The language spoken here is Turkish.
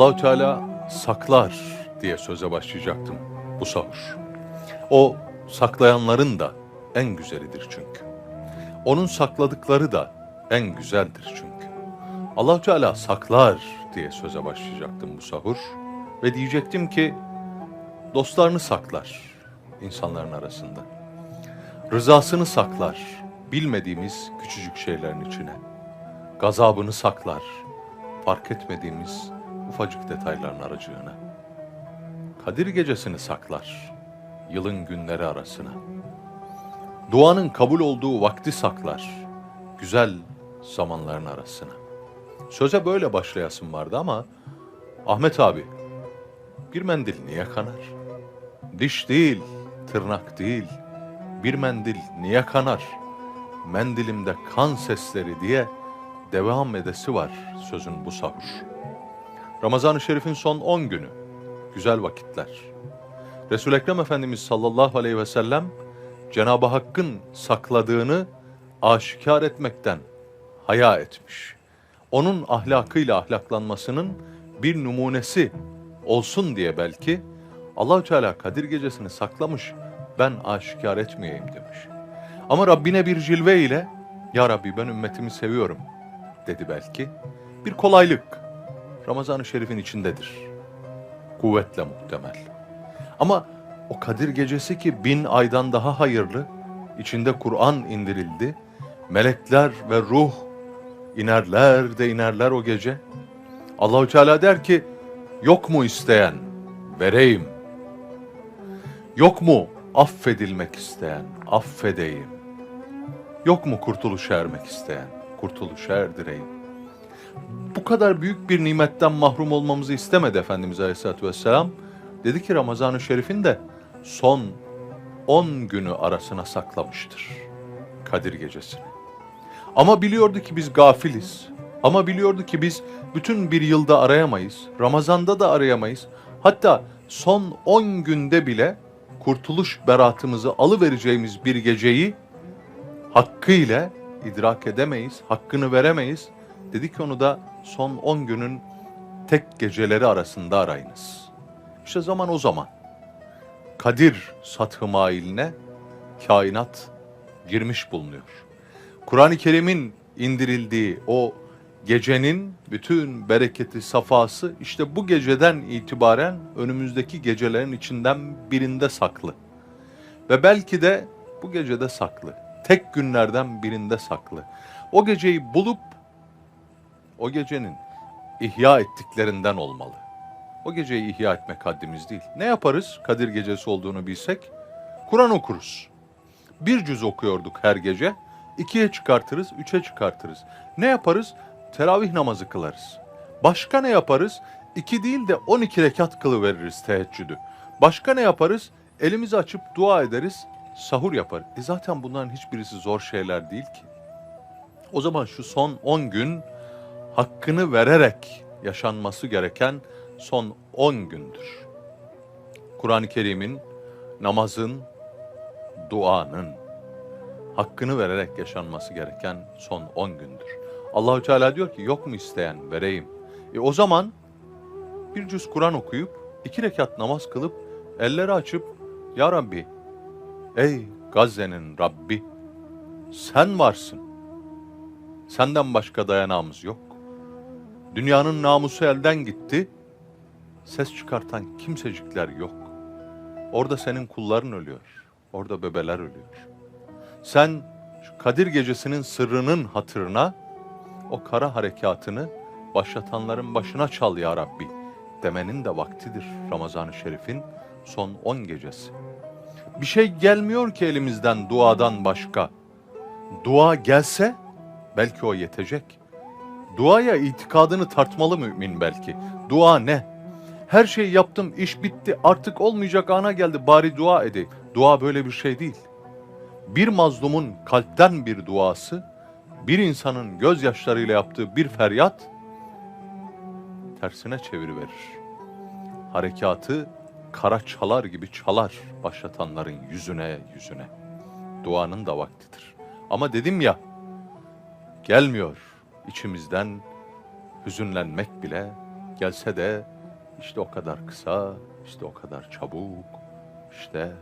Allahü Teala saklar diye söze başlayacaktım bu sahur. O saklayanların da en güzelidir çünkü. Onun sakladıkları da en güzeldir çünkü. Allahü Teala saklar diye söze başlayacaktım bu sahur ve diyecektim ki dostlarını saklar insanların arasında. Rızasını saklar bilmediğimiz küçücük şeylerin içine. Gazabını saklar fark etmediğimiz ufacık detayların aracığına. Kadir gecesini saklar yılın günleri arasına. Duanın kabul olduğu vakti saklar güzel zamanların arasına. Söze böyle başlayasım vardı ama Ahmet abi bir mendil niye kanar? Diş değil, tırnak değil. Bir mendil niye kanar? Mendilimde kan sesleri diye devam edesi var sözün bu sahur. Ramazan-ı Şerif'in son 10 günü. Güzel vakitler. Resul-i Ekrem Efendimiz sallallahu aleyhi ve sellem Cenab-ı Hakk'ın sakladığını aşikar etmekten haya etmiş. Onun ahlakıyla ahlaklanmasının bir numunesi olsun diye belki Allahü Teala Kadir gecesini saklamış, ben aşikar etmeyeyim demiş. Ama Rabbine bir cilve ile ya Rabbi ben ümmetimi seviyorum dedi belki. Bir kolaylık Ramazan-ı Şerif'in içindedir. Kuvvetle muhtemel. Ama o Kadir gecesi ki bin aydan daha hayırlı, içinde Kur'an indirildi. Melekler ve ruh inerler de inerler o gece. Allahü Teala der ki, yok mu isteyen? Vereyim. Yok mu affedilmek isteyen? Affedeyim. Yok mu kurtuluş ermek isteyen? Kurtuluş erdireyim. Bu kadar büyük bir nimetten mahrum olmamızı istemedi Efendimiz Aleyhisselatü Vesselam. Dedi ki Ramazan-ı Şerif'in de son 10 günü arasına saklamıştır Kadir Gecesi'ni. Ama biliyordu ki biz gafiliz. Ama biliyordu ki biz bütün bir yılda arayamayız. Ramazan'da da arayamayız. Hatta son 10 günde bile kurtuluş beratımızı alıvereceğimiz bir geceyi hakkıyla idrak edemeyiz, hakkını veremeyiz. Dedi ki onu da son 10 günün tek geceleri arasında arayınız. İşte zaman o zaman. Kadir sathı mailine kainat girmiş bulunuyor. Kur'an-ı Kerim'in indirildiği o gecenin bütün bereketi, safası işte bu geceden itibaren önümüzdeki gecelerin içinden birinde saklı. Ve belki de bu gecede saklı. Tek günlerden birinde saklı. O geceyi bulup o gecenin ihya ettiklerinden olmalı. O geceyi ihya etmek haddimiz değil. Ne yaparız Kadir gecesi olduğunu bilsek? Kur'an okuruz. Bir cüz okuyorduk her gece. ikiye çıkartırız, üçe çıkartırız. Ne yaparız? Teravih namazı kılarız. Başka ne yaparız? İki değil de on iki rekat kılıveririz teheccüdü. Başka ne yaparız? Elimizi açıp dua ederiz, sahur yapar. E zaten bunların hiçbirisi zor şeyler değil ki. O zaman şu son 10 gün hakkını vererek yaşanması gereken son 10 gündür. Kur'an-ı Kerim'in, namazın, duanın hakkını vererek yaşanması gereken son 10 gündür. Allahü Teala diyor ki yok mu isteyen vereyim. E o zaman bir cüz Kur'an okuyup iki rekat namaz kılıp elleri açıp ya Rabbi ey Gazze'nin Rabbi sen varsın. Senden başka dayanağımız yok. Dünyanın namusu elden gitti. Ses çıkartan kimsecikler yok. Orada senin kulların ölüyor. Orada bebeler ölüyor. Sen Kadir gecesinin sırrının hatırına o kara harekatını başlatanların başına çal ya Rabbi demenin de vaktidir Ramazan-ı Şerif'in son 10 gecesi. Bir şey gelmiyor ki elimizden duadan başka. Dua gelse belki o yetecek. Duaya itikadını tartmalı mümin belki. Dua ne? Her şeyi yaptım, iş bitti, artık olmayacak ana geldi, bari dua edeyim. Dua böyle bir şey değil. Bir mazlumun kalpten bir duası, bir insanın gözyaşlarıyla yaptığı bir feryat, tersine çeviriverir. Harekatı kara çalar gibi çalar başlatanların yüzüne yüzüne. Duanın da vaktidir. Ama dedim ya, gelmiyor içimizden hüzünlenmek bile gelse de işte o kadar kısa, işte o kadar çabuk, işte.